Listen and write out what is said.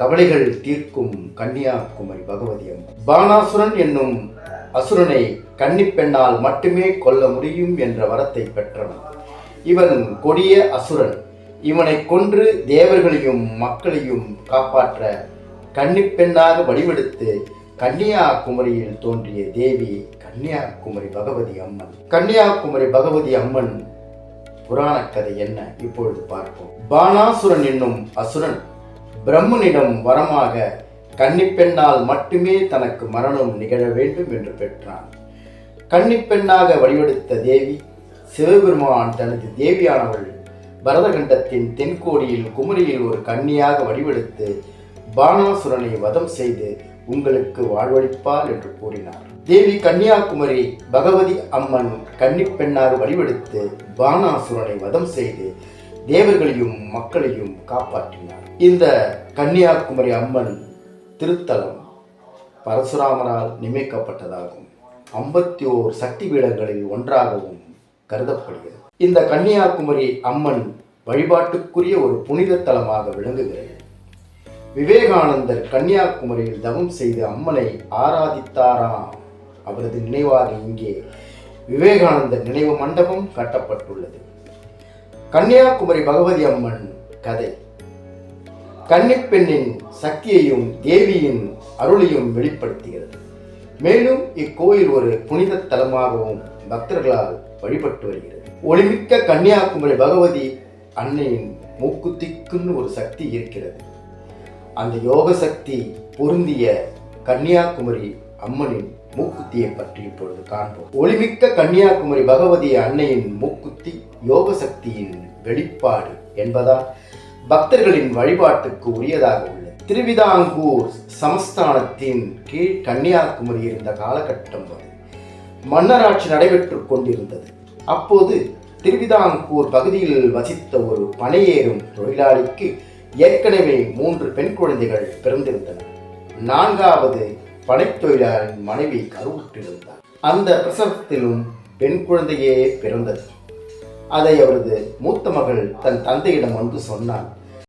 கவலைகள் தீர்க்கும் கன்னியாகுமரி பகவதி அம்மன். பானாசுரன் என்னும் அசுரனை கன்னிப்பெண்ணால் மட்டுமே கொல்ல முடியும் என்ற வரத்தை பெற்றவன். இவன் கொடிய அசுரன். இவனை கொன்று தேவர்களையும் மக்களையும் காப்பாற்ற கன்னிப்பெண்ணாக வடிவெடுத்து கன்னியாகுமரியில் தோன்றிய தேவி கன்னியாகுமரி பகவதி அம்மன். கன்னியாகுமரி பகவதி அம்மன் புராண கதை என்ன? இப்பொழுது பார்ப்போம். பானாசுரன் என்னும் அசுரன் பிரம்மனிடம் வரமாக கன்னிப்பெண்ணால் மட்டுமே தனக்கு மரணம் நிகழ வேண்டும் என்று பெற்றான். கன்னிப்பெண்ணாக வடிவெடுத்த தேவி சிவபெருமான் தனது தேவியானவள் பரதகண்டத்தின் தென்கோடியில் குமரியில் ஒரு கன்னியாக வடிவெடுத்து பானாசுரனை வதம் செய்து உங்களுக்கு வாழ்வளிப்பாள் என்று கூறினார். தேவி கன்னியாகுமரி பகவதி அம்மன் கன்னிப்பெண்ணாக வடிவெடுத்து பானாசுரனை வதம் செய்து தேவர்களையும் மக்களையும் காப்பாற்றினார். இந்த கன்னியாகுமரி அம்மன் திருத்தலம் பரசுராமரால் நியமிக்கப்பட்டதாகும். ஐம்பத்தி ஓர் சக்தி பீடங்களில் ஒன்றாகவும் கருதப்படுகிறது. இந்த கன்னியாகுமரி அம்மன் வழிபாட்டுக்குரிய ஒரு புனித தலமாக விளங்குகிறது. விவேகானந்தர் கன்னியாகுமரியில் தவம் செய்து அம்மனை ஆராதித்தாராம். அவரது நினைவாக இங்கே விவேகானந்தர் நினைவு மண்டபம் கட்டப்பட்டுள்ளது. கன்னியாகுமரி பகவதி அம்மன் கதை. கன்னிப்பெண்ணின் சக்தியையும் தேவியின் அருளையும் வெளிப்படுத்துகிறது. மேலும் இக்கோயில் ஒரு புனித தலமாகவும் பக்தர்களால் வழிபட்டு வருகிறது. ஒளிமிக்க கன்னியாகுமரி பகவதி அன்னையின் மூக்குத்திக்குன்னு ஒரு சக்தி இருக்கிறது. அந்த யோக சக்தி பொருந்திய கன்னியாகுமரி அம்மனின் மூக்குத்தியை பற்றி இப்பொழுது காண்போம். ஒளிமிக்க கன்னியாகுமரி பகவதி அன்னையின் மூக்குத்தி யோக சக்தியின் வெளிப்பாடு என்பதால் பக்தர்களின் வழிபாட்டுக்கு உரியதாக உள்ளது. திருவிதாங்கூர் சமஸ்தானத்தின் கீழ் கன்னியாகுமரி இருந்த காலகட்டம் அது. மன்னராட்சி நடைபெற்றுக் கொண்டிருந்தது. அப்போது திருவிதாங்கூர் பகுதியில் வசித்த ஒரு பனையேறும் தொழிலாளிக்கு ஏற்கனவே மூன்று பெண் குழந்தைகள் பிறந்திருந்தன. நான்காவது படைத்தொழிலாளரின் மனைவி கருவுற்றிருந்தார். அந்த பிரசவத்திலும் பெண் குழந்தையே பிறந்தது. அதை அவரது மூத்த மகள் தன் தந்தையிடம் வந்து சொன்னான்